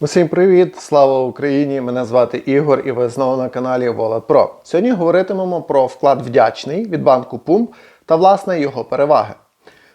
Усім привіт! Слава Україні! Мене звати Ігор і ви знову на каналі Wallet. Сьогодні говоритимемо про вклад вдячний від банку PUM та власне його переваги.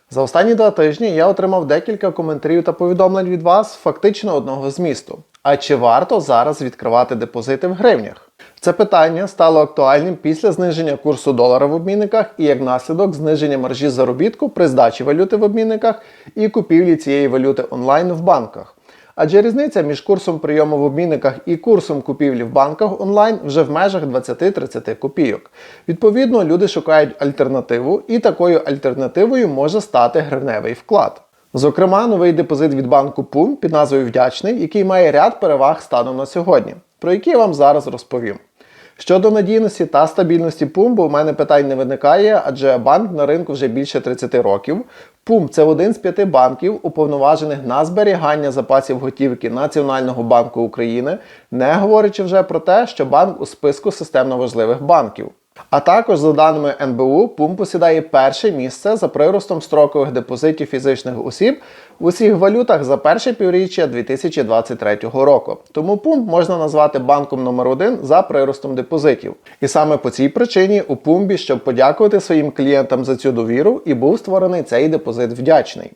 За останні два тижні я отримав декілька коментарів та повідомлень від вас фактично одного змісту. А чи варто зараз відкривати депозити в гривнях? Це питання стало актуальним після зниження курсу долара в обмінниках і як наслідок зниження маржі заробітку при здачі валюти в обмінниках і купівлі цієї валюти онлайн в банках. Адже різниця між курсом прийому в обмінниках і курсом купівлі в банках онлайн вже в межах 20-30 копійок. Відповідно, люди шукають альтернативу, і такою альтернативою може стати гривневий вклад. Зокрема, новий депозит від банку PUM під назвою Вдячний, який має ряд переваг станом на сьогодні, про які я вам зараз розповім. Щодо надійності та стабільності PUMB, у мене питань не виникає, адже банк на ринку вже більше 30 років. ПУМ – це один з п'яти банків, уповноважених на зберігання запасів готівки Національного банку України, не говорячи вже про те, що банк у списку системно важливих банків. А також, за даними НБУ, ПУМ посідає перше місце за приростом строкових депозитів фізичних осіб в усіх валютах за перше півріччя 2023 року. Тому ПУМ можна назвати банком номер один за приростом депозитів. І саме по цій причині у Пумбі, щоб подякувати своїм клієнтам за цю довіру, і був створений цей депозит вдячний.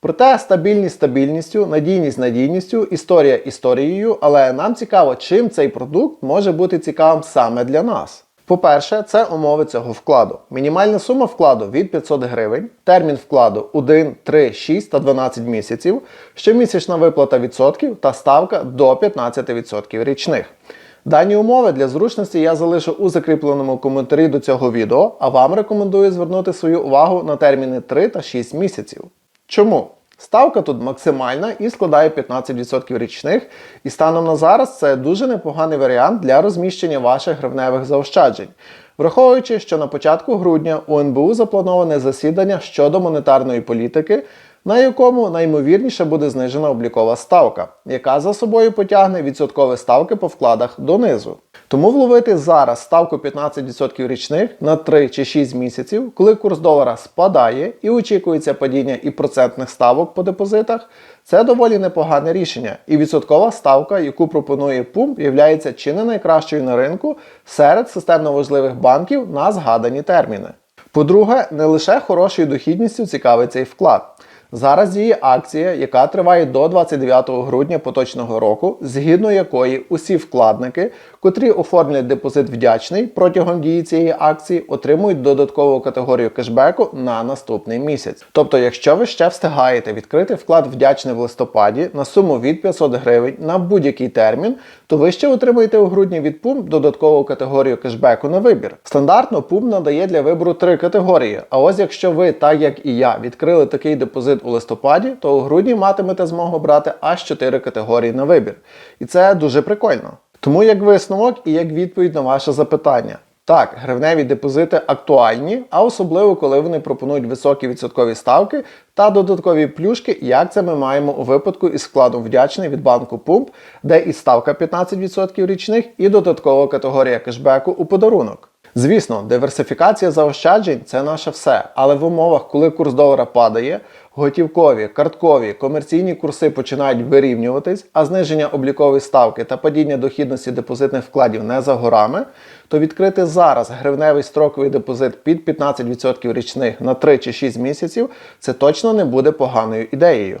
Проте стабільність стабільністю, надійність надійністю, історія історією, але нам цікаво, чим цей продукт може бути цікавим саме для нас. По-перше, це умови цього вкладу. Мінімальна сума вкладу від 500 гривень, термін вкладу 1, 3, 6 та 12 місяців, щомісячна виплата відсотків та ставка до 15% річних. Дані умови для зручності я залишу у закріпленому коментарі до цього відео, а вам рекомендую звернути свою увагу на терміни 3 та 6 місяців. Чому? Ставка тут максимальна і складає 15% річних, і станом на зараз це дуже непоганий варіант для розміщення ваших гривневих заощаджень. Враховуючи, що на початку грудня у НБУ заплановане засідання щодо монетарної політики, на якому найімовірніше буде знижена облікова ставка, яка за собою потягне відсоткові ставки по вкладах донизу. Тому вловити зараз ставку 15% річних на 3 чи 6 місяців, коли курс долара спадає і очікується падіння і процентних ставок по депозитах, це доволі непогане рішення. І відсоткова ставка, яку пропонує ПУМ, є чи не найкращою на ринку серед системно важливих банків на згадані терміни. По-друге, не лише хорошою дохідністю цікавий цей вклад. Зараз діє акція, яка триває до 29 грудня поточного року, згідно якої усі вкладники, котрі оформлять депозит вдячний протягом дії цієї акції, отримують додаткову категорію кешбеку на наступний місяць. Тобто, якщо ви ще встигаєте відкрити вклад вдячний в листопаді на суму від 500 гривень на будь-який термін, то ви ще отримаєте у грудні від PUM додаткову категорію кешбеку на вибір. Стандартно PUM надає для вибору три категорії. А ось якщо ви, так як і я, відкрили такий депозит у листопаді, то у грудні матимете змогу брати аж 4 категорії на вибір. І це дуже прикольно. Тому як висновок і як відповідь на ваше запитання. Так, гривневі депозити актуальні, а особливо коли вони пропонують високі відсоткові ставки та додаткові плюшки, як це ми маємо у випадку із вкладом вдячний від банку Пумп, де і ставка 15% річних, і додаткова категорія кешбеку у подарунок. Звісно, диверсифікація заощаджень це наше все, але в умовах, коли курс долара падає, готівкові, карткові, комерційні курси починають вирівнюватись, а зниження облікової ставки та падіння дохідності депозитних вкладів не за горами, то відкрити зараз гривневий строковий депозит під 15% річних на 3 чи 6 місяців це точно не буде поганою ідеєю.